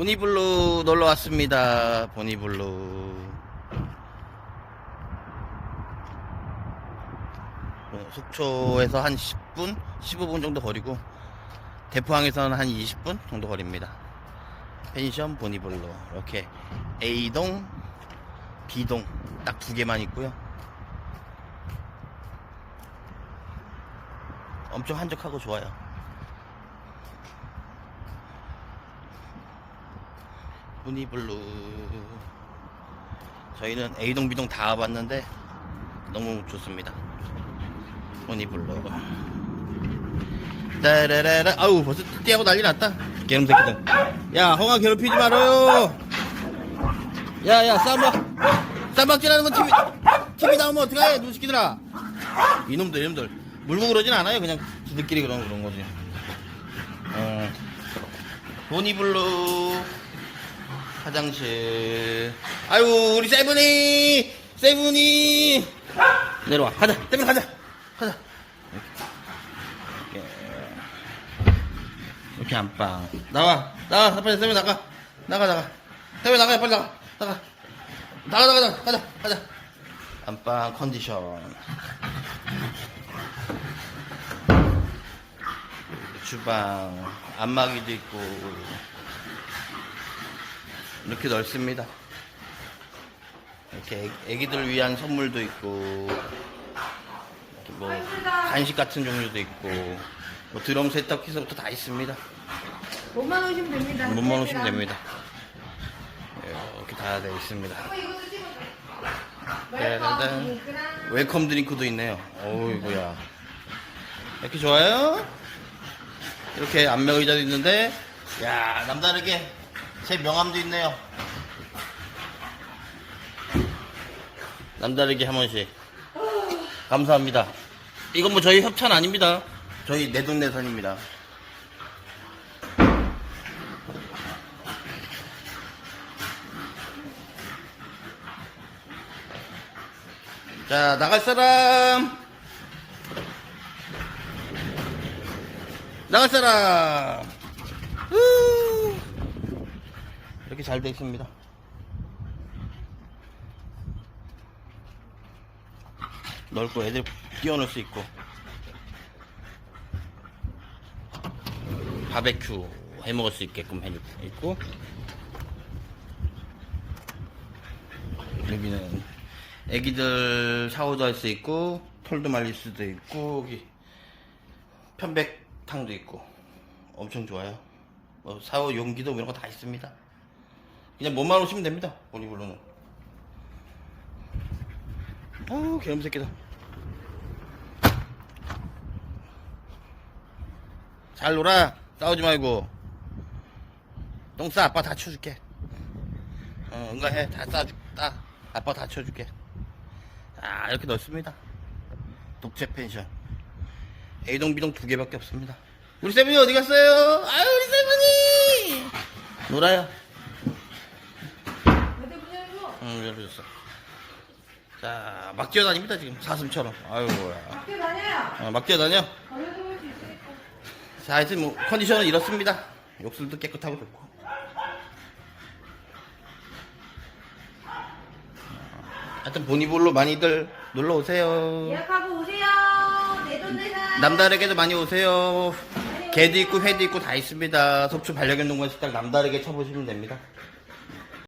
보니블루 놀러 왔습니다. 보니블루. 어, 속초에서 한 10분, 15분 정도 거리고 대포항에서는 한 20분 정도 거리입니다. 펜션 보니블루 이렇게 A동, B동 딱 두 개만 있고요. 엄청 한적하고 좋아요. 보니블루. 저희는 A동, B동 다 와봤는데 너무 좋습니다. 보니블루. 따라라라. 아우 벌써 뛰하고 난리 났다. 개놈 새끼들. 야 홍아 괴롭히지 말아요. 야야 쌈박. 쌈박질하는 건 TV TV 나오면 어떡해 눈 새끼들아 이놈들 이놈들. 물고 그러진 않아요 그냥 지들끼리 그런 그런 거지. 어. 보니블루 화장실. 아유 우리 세븐이! 세븐이! 내려와. 가자. 세븐 가자. 가자. 이렇게. 이렇게 안방. 나와. 나와. 빨리 세븐 나가. 나가 나가. 세븐 나가 빨리 나가. 나가. 나가 나가 나가. 가자 가자. 안방 컨디션. 주방. 안마기도 있고 이렇게 넓습니다. 이렇게 애- 애기들 위한 선물도 있고 뭐 간식 같은 종류도 있고 뭐 드럼 세탁기서부터 다 있습니다. 몸만 오시면 됩니다. 몸만 오시면 됩니다. 이렇게 다 되어 있습니다. 어, 찍어줘. 따다단. 웰컴 드링크랑 웰컴 드링크도 있네요. 어이구야. 이렇게 좋아요? 이렇게 안면 의자도 있는데, 야 남다르게 제 명함도 있네요. 남다르게 한 번씩. 감사합니다. 이건 뭐 저희 협찬 아닙니다. 저희 내돈내산입니다. 자, 나갈 사람! 나갈 사람! 이렇게 잘 되어 있습니다. 넓고 애들 끼워넣을 수 있고. 바베큐 해 먹을 수 있게끔 해 있고. 여기는 애기들 샤워도 할 수 있고 털도 말릴 수도 있고 여기 편백탕도 있고 엄청 좋아요 뭐 샤워 용기도 이런 거 다 있습니다 그냥 몸만 오시면 됩니다 보니블루는. 아우 개놈 새끼다 잘 놀아. 싸우지 말고. 똥 싸 아빠 다 쳐줄게. 어 응가해. 다 싸줄게 따 아빠 다 쳐줄게. 아 이렇게 넓습니다. 독채 펜션. A동 B동 두 개밖에 없습니다. 우리 세븐이 어디 갔어요? 아유 우리 세븐이! 놀아요 응 열어줬어 자 막 뛰어다닙니다 지금 사슴처럼 아유야 밖에 다녀요. 어, 막 뛰어다녀 있으니까. 자 하여튼 뭐 컨디션은 이렇습니다 욕설도 깨끗하고 좋고 하여튼 보니볼로 많이들 놀러 오세요 예약하고 오세요. 내돈 내산. 남다르게도 많이 오세요. 개도 있고 회도 있고 다 있습니다. 속초 반려견 동반 식당 남다르게 쳐보시면 됩니다.